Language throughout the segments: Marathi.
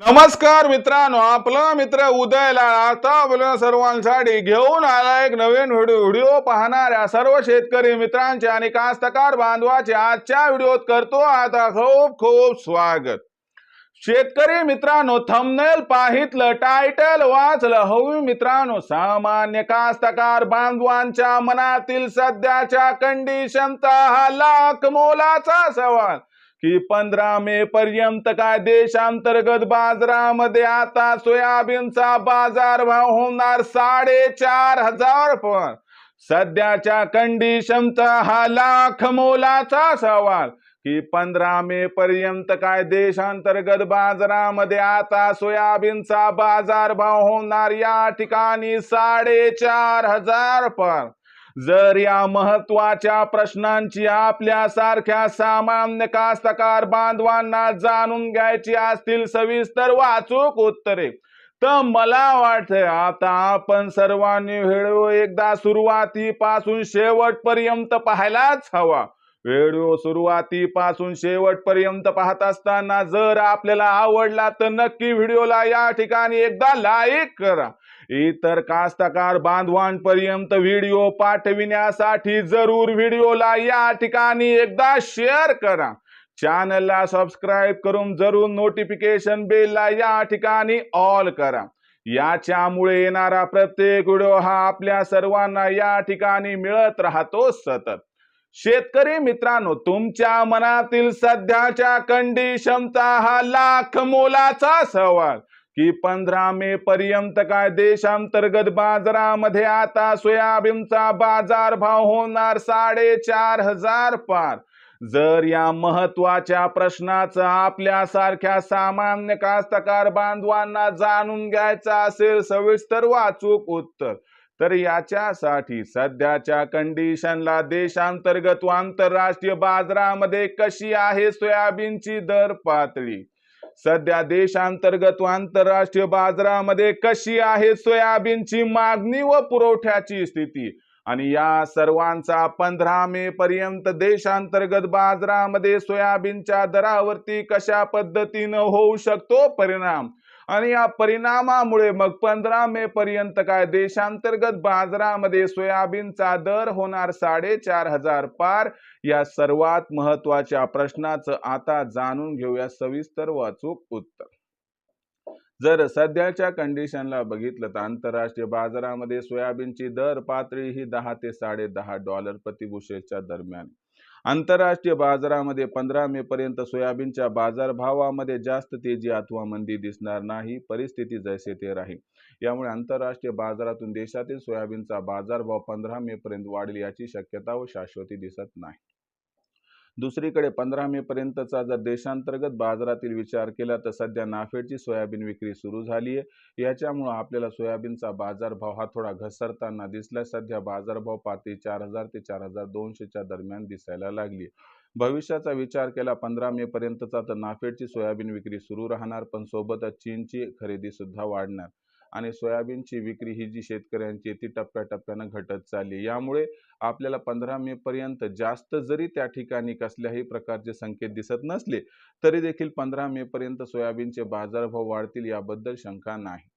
नमस्कार मित्रांनो आपला मित्र उदयला आता आपल्या सर्वांसाठी घेऊन आला एक नवीन व्हिडिओ. व्हिडिओ पाहणाऱ्या सर्व शेतकरी मित्रांचे आणि कास्तकार बांधवाचे आजच्या व्हिडिओत करतो आता खूप खूप स्वागत. शेतकरी मित्रांनो थंबनेल पाहितलं टायटल वाचलं. हवी मित्रांनो सामान्य कास्तकार बांधवांच्या मनातील सध्याच्या कंडिशनचा हा लाख मोलाचा सवाल. की पंधरा मे पर्यंत काय देशांतर्गत बाजारामध्ये आता सोयाबीनचा बाजार भाव होणार साडेचार हजार पण. सध्याच्या कंडिशनचा हा लाख मोलाचा सवाल की पंधरा मे पर्यंत काय देशांतर्गत बाजारामध्ये आता सोयाबीनचा बाजार भाव होणार या ठिकाणी साडेचार हजार पण. जर या महत्त्वाच्या प्रश्नांची आपल्या सारख्या सामान्य कास्तकार बांधवांना जाणून घ्यायची असतील सविस्तर वाचूक उत्तरे तर मला वाटतंय आता आपण सर्वांनी व्हिडिओ एकदा सुरुवातीपासून शेवटपर्यंत पाहायलाच हवा. व्हिडिओ सुरुवातीपासून शेवटपर्यंत पाहत असताना जर आपल्याला आवडला तर नक्की व्हिडिओला या ठिकाणी एकदा लाईक करा. इतर कास्तकार बांधवांपर्यंत व्हिडिओ पाठविण्यासाठी जरूर व्हिडिओला या ठिकाणी एकदा शेअर करा. चॅनलला सबस्क्राईब करून जरूर नोटिफिकेशन बेलला या ठिकाणी ऑल करा. याच्यामुळे येणारा प्रत्येक व्हिडिओ हा आपल्या सर्वांना या ठिकाणी मिळत राहतो सतत. शेतकरी मित्रांनो तुमच्या मनातील सध्याच्या कंडिशनचा हा लाख मोलाचा सवाल की पंधरा मे पर्यंत काय देशांतर्गत बाजारामध्ये आता सोयाबीनचा बाजार भाव होणार साडेचार हजार पार. जर या महत्त्वाच्या प्रश्नाचं आपल्यासारख्या सामान्य कास्तकार बांधवांना जाणून घ्यायचं असेल सविस्तर वाचूक उत्तर. तर याच्यासाठी सध्याच्या कंडिशनला देशांतर्गत व आंतरराष्ट्रीय बाजारामध्ये कशी आहे सोयाबीनची दर पातळी? सध्या देशांतर्गत व आंतरराष्ट्रीय बाजारामध्ये कशी आहे सोयाबीनची मागणी व पुरवठ्याची स्थिती? आणि या सर्वांचा पंधरा मे पर्यंत देशांतर्गत बाजारामध्ये सोयाबीनच्या दरावरती कशा पद्धतीनं होऊ शकतो परिणाम? आणि या परिणामामुळे मग पंधरा मे पर्यंत काय देशांतर्गत बाजारामध्ये सोयाबीनचा दर होणार साडेचार हजार पार. या सर्वात महत्त्वाच्या प्रश्नाचं आता जाणून घेऊया सविस्तर वाचूक उत्तर. जर सध्याच्या कंडिशनला बघितलं तर आंतरराष्ट्रीय बाजारामध्ये सोयाबीनची दर पातळी ही दहा ते साडे दहा डॉलर प्रतिबुशेलच्या दरम्यान. आंतरराष्ट्रीय बाजारामध्ये पंधरा मे पर्यंत सोयाबीनच्या बाजारभावामध्ये जास्त तेजी अथवा मंदी दिसणार नाही परिस्थिती जैसे ते राहील. यामुळे आंतरराष्ट्रीय बाजारातून देशातील सोयाबीनचा बाजारभाव पंधरा मे पर्यंत वाढेल याची शक्यता व शाश्वती दिसत नाही. दुसरीकडे पंधरा मे पर्यंतचा जर देशांतर्गत बाजारातील विचार केला तर सध्या नाफेडची सोयाबीन विक्री सुरू झाली आहे. याच्यामुळं आपल्याला सोयाबीनचा बाजारभाव हा थोडा घसरताना दिसला सध्या बाजारभाव पातळी चार हजार ते चार हजार दोनशेच्या दरम्यान दिसायला लागली भविष्याचा विचार केला पंधरा मे पर्यंतचा तर नाफेडची सोयाबीन विक्री सुरू राहणार पण सोबतच चीनची खरेदी सुद्धा वाढणार. आणि सोयाबीनची विक्री ही जी शेतकऱ्यांची ती टप्प्याटप्प्यानं घटत चालली यामुळे आपल्याला पंधरा मे पर्यंत जास्त जरी त्या ठिकाणी कसल्याही प्रकारचे संकेत दिसत नसले तरी देखील पंधरा मे पर्यंत सोयाबीनचे बाजारभाव वाढतील याबद्दल शंका नाही.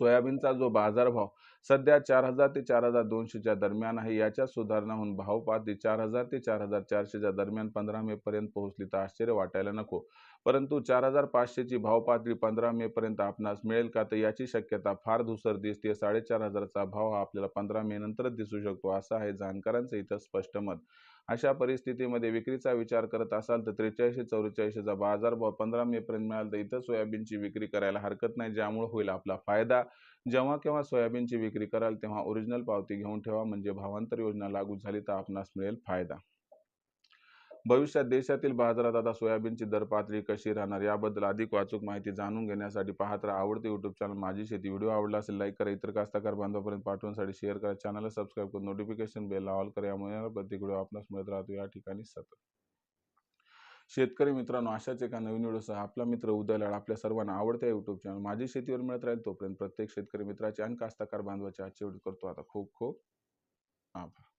सोयाबीनचा जो बाजारभाव सध्या चार हजार ते चार हजार दोनशेच्या दरम्यान आहे. याच्या सुधारणा होऊन भाव पातळी चार हजार ते चार हजार चारशेच्या दरम्यान पंधरा मे पर्यंत पोहोचली तर आश्चर्य वाटायला नको. परंतु चार हजार पाचशेची भाव पातळी पंधरा मे पर्यंत आपणास मिळेल का? तर याची शक्यता फार धुसर दिसते. साडेचार हजारचा भाव हा आपल्याला पंधरा मे नंतरच दिसू शकतो असं आहे जाणकारांचं इथं स्पष्ट मत. अशा परिस्थितीमध्ये विक्रीचा विचार करत असाल तर त्रेचाळीसशे चौवेचाळीसचा बाजारभाव पंधरा मे पर्यंत मिळाला तर इथं सोयाबीनची विक्री करायला हरकत नाही. ज्यामुळे होईल आपला फायदा. जेव्हा केव्हा सोयाबीनची विक्री कराल तेव्हा ओरिजिनल पावती घेऊन ठेवा म्हणजे भावांतर योजना लागू झाली तर आपणास मिळेल फायदा. भविष्यात देशातील बाजारात आता सोयाबीनची दर पातळी कशी राहणार याबद्दल अधिक वाचूक माहिती जाणून घेण्यासाठी पाहत राहा. आवडते युट्यूब चॅनल माझी शेती. व्हिडिओ आवडला असेल लाईक करा. इतर कास्तकार बांधवापर्यंत पाठवण्यासाठी शेअर करा. चॅनलला सबस्क्राईब करून नोटिफिकेशन बेल ऑल करा. यामुळे प्रत्येक व्हिडिओ आपणास मिळत राहतो. या ठिकाणी सतत. शेतकरी मित्रांनो अशाच एका नवीन व्हिडिओसह आपला मित्र उदयलाड आपल्या सर्वांना आवडत्या युट्यूब चॅनल माझी शेतीवर मिळत राहील तोपर्यंत प्रत्येक शेतकरी मित्राचे आणि कास्तकार बांधवाचे आजचे व्हिडिओ करतो. आता खूप खूप आभार.